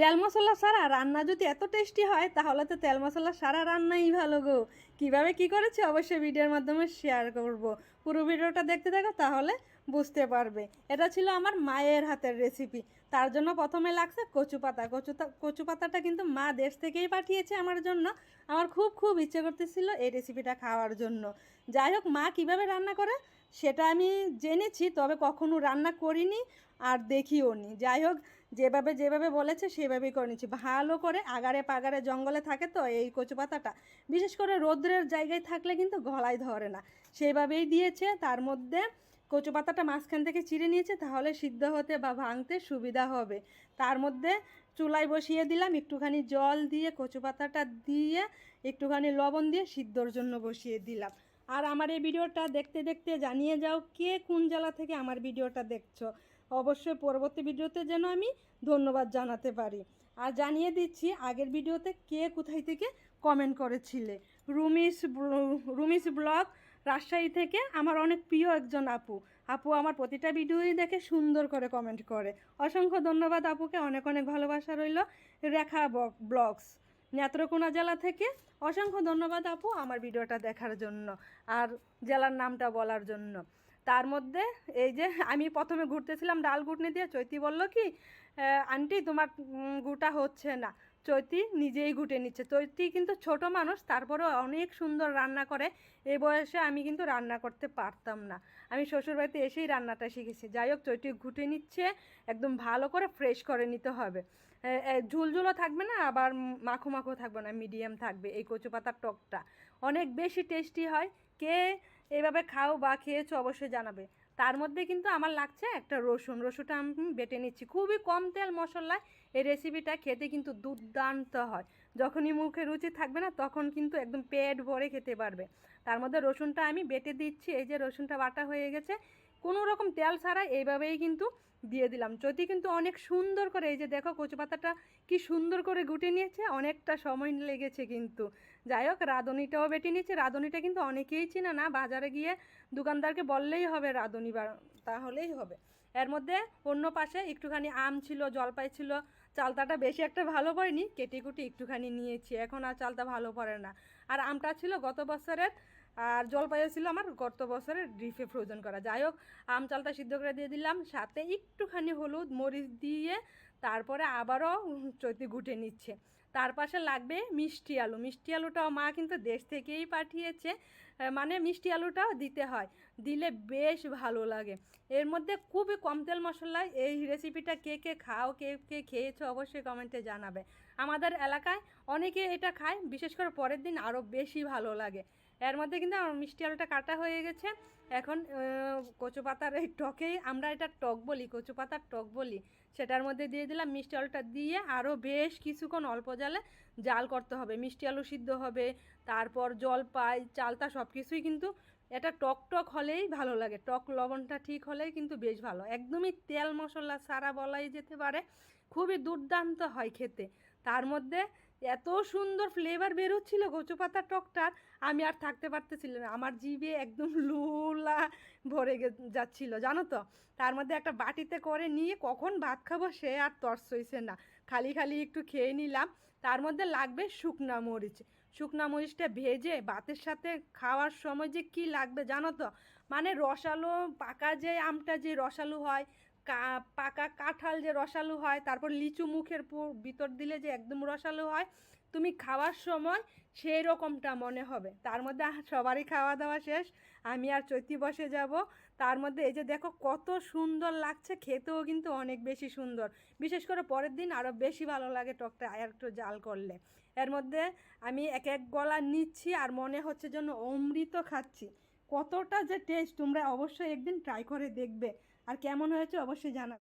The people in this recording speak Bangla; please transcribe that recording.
তেল মশলা সারা রান্না যদি এত টেস্টি হয়, তাহলে তো তেল মশলা সারা রান্নাই ভালো গো। কীভাবে কি করেছি অবশ্যই ভিডিওর মাধ্যমে শেয়ার করব। পুরো ভিডিওটা দেখতে থাকো, তাহলে বুঝতে পারবে। এটা ছিল আমার মায়ের হাতের রেসিপি তার জন্য প্রথমে লাগছে কচু পাতা। কচু তা- কচু পাতাটা কিন্তু মা দেশ থেকেই পাঠিয়েছে আমার জন্য। আমার খুব খুব ইচ্ছে করতেছিল এই রেসিপিটা খাওয়ার জন্য। যাই হোক, মা কীভাবে রান্না করে সেটা আমি জেনেছি, তবে কখনো রান্না করিনি আর দেখিও নি। যাই হোক, যেভাবে যেভাবে বলেছে, সেভাবেই করে নিচ্ছি। ভালো করে আগারে পাগারে জঙ্গলে থাকে তো, এই কচু পাতাটা। বিশেষ করে রৌদ্রের জায়গায় থাকলে কিন্তু গলায় ধরে না। সেভাবেই দিয়েছে, তার মধ্যে কচু পাতাটা মাঝখান থেকে চিড়ে নিয়েছে, তাহলে সিদ্ধ হতে বা ভাঙতে সুবিধা হবে। তার মধ্যে চুলায় বসিয়ে দিলাম, একটুখানি জল দিয়ে কচু পাতাটা দিয়ে, একটুখানি লবণ দিয়ে সিদ্ধর জন্য বসিয়ে দিলাম। আর আমার এই ভিডিওটা দেখতে দেখতে জানিয়ে যাও কে কোন জেলা থেকে আমার ভিডিওটা দেখছ। অবশ্যই পরবর্তী ভিডিওতে যেন আমি ধন্যবাদ জানাতে পারি। আর জানিয়ে দিচ্ছি, আগের ভিডিওতে কে কোথায় থেকে কমেন্ট করেছিলে? রুমিস রুমিস ব্লগ রাজশাহী থেকে আমার অনেক প্রিয় একজন আপু। আপু আমার প্রতিটা ভিডিওই দেখে সুন্দর করে কমেন্ট করে। অসংখ্য ধন্যবাদ আপুকে, অনেক অনেক ভালোবাসা রইল রেখা ব্লগস। নেত্রকোনা জেলা থেকে অসংখ্য ধন্যবাদ আপু আমার ভিডিওটা দেখার জন্য আর জেলার নামটা বলার জন্য। তার মধ্যে এই যে আমি প্রথমে ঘুরতেছিলাম ডাল ঘুটনি দিয়ে চৈতি বলল কি আন্টি তোমার গুটা হচ্ছে না। চৈতি নিজেই ঘুটে নিচ্ছে। চৈতি কিন্তু ছোট মানুষ, তারপরেও অনেক সুন্দর রান্না করে। এই বয়সে আমি কিন্তু রান্না করতে পারতাম না। আমি শ্বশুরবাড়িতে এসেই রান্নাটা শিখেছি। যাই হোক, চৈতি ঘুটে নিচ্ছে, একদম ভালো করে ফ্রেশ করে নিতে হবে। ঝুলঝুলও থাকবে না, আবার মাখো মাখো থাকবে না মিডিয়াম থাকবে এই কচু পাতার টকটা। অনেক বেশি টেস্টি হয়। কে এভাবে খাও বা খেয়েছো অবশ্যই জানাবে। তার মধ্যে কিন্তু আমার লাগছে একটা রসুন। রসুনটা আমি বেটে নিচ্ছি। খুবই কম তেল মশলায় এই রেসিপিটা খেতে কিন্তু দুর্দান্ত হয়। যখনই মুখে রুচি থাকবে না, তখন কিন্তু একদম পেট ভরে খেতে পারবে। তার মধ্যে রসুনটা আমি বেটে দিচ্ছি। এই যে রসুনটা বাটা হয়ে গেছে কোনো রকম তেল ছাড়া এইভাবেই কিন্তু দিয়ে দিলাম। যদি কিন্তু অনেক সুন্দর করে এই যে দেখো কচু পাতাটা কি সুন্দর করে গুটে নিয়েছে, অনেকটা সময় লেগেছে কিন্তু। যাই হোক, রাঁধুনিটাও বেটে নিয়েছে। রাঁধুনিটা কিন্তু অনেকেই চিনে না, বাজারে গিয়ে দোকানদারকে বললেই হবে রাঁধুনি বা তাহলেই হবে। এর মধ্যে অন্য পাশে একটুখানি আম ছিল, জলপাই ছিল, চালতাটা বেশি একটা ভালো পড়েনি, কেটে কুটি একটুখানি নিয়েছি। এখন আর চালতা ভালো পড়ে না। আর আমটা ছিল গত বছরের আর জলপাইও ছিল আমার গত বছরের ডিপে ফ্রোজেন করা। যাই হোক, আম চালটা সিদ্ধ করে দিয়ে দিলাম, সাথে একটুখানি হলুদ মরিচ দিয়ে তারপরে আবারও চৈতি ঘুটে নিচ্ছে। তার পাশে লাগবে মিষ্টি আলু। মিষ্টি আলুটাও মা কিন্তু দেশ থেকেই পাঠিয়েছে মানে মিষ্টি আলুটাও দিতে হয়। দিলে বেশ ভালো লাগে। এর মধ্যে খুবই কম তেল মশলায় এই রেসিপিটা কে কে খাও, কে কে খেয়েছো অবশ্যই কমেন্টে জানাবে। আমাদের এলাকায় অনেকে এটা খায়, বিশেষ করে পরের দিন আরও বেশি ভালো লাগে। এর মধ্যে কিন্তু আমার মিষ্টি আলুটা কাটা হয়ে গেছে। এখন কচু পাতার এই টকেই আমরা এটা টক বলি, কচু পাতার টক বলি। সেটার মধ্যে দিয়ে দিলাম মিষ্টি আলুটা দিয়ে আরও বেশ কিছুক্ষণ অল্প জালে জাল করতে হবে। মিষ্টি আলু সিদ্ধ হবে তারপর জল জলপাই চালতা সব কিছুই কিন্তু এটা টক টক হলেই ভালো লাগে। টক লবণটা ঠিক হলেই কিন্তু বেশ ভালো। একদমই তেল মশলা সারা বলাই যেতে পারে। খুবই দুর্দান্ত হয় খেতে। তার মধ্যে এত সুন্দর ফ্লেভার বেরোচ্ছিল কচু পাতার টকটার আমি আর থাকতে পারতেছিল না। আমার জিভে একদম লুলা ভরে যাচ্ছিল, জানো তো? তার মধ্যে একটা বাটিতে করে নিয়ে কখন ভাত খাব সে আর তর্স হইছে না। খালি খালি একটু খেয়ে নিলাম। তার মধ্যে লাগবে শুকনা মরিচ। শুকনা মরিচটা ভেজে ভাতের সাথে খাওয়ার সময় যে কি লাগবে জানো তো? মানে রসালো পাকা যে আমটা যে রসালো হয় পাকা কাঁঠাল যে রসালো হয়, তারপর লিচু মুখের ভিতর দিলে যে একদম রসালো হয় তুমি খাওয়ার সময় সেই রকমটা মনে হবে। তার মধ্যে সবারই খাওয়া দাওয়া শেষ, আমি আর চৈতি বসে যাব। তার মধ্যে এই যে দেখো কত সুন্দর লাগছে, খেতেও কিন্তু অনেক বেশি সুন্দর। বিশেষ করে পরের দিন আরও বেশি ভালো লাগে টকটা আর একটু জাল করলে। এর মধ্যে আমি এক এক গলা নিচ্ছি আর মনে হচ্ছে যেন অমৃত খাচ্ছি। কতটা যে টেস্ট তোমরা অবশ্যই একদিন ট্রাই করে দেখবে। আর কেমন হয়েছে অবশ্যই জানাবে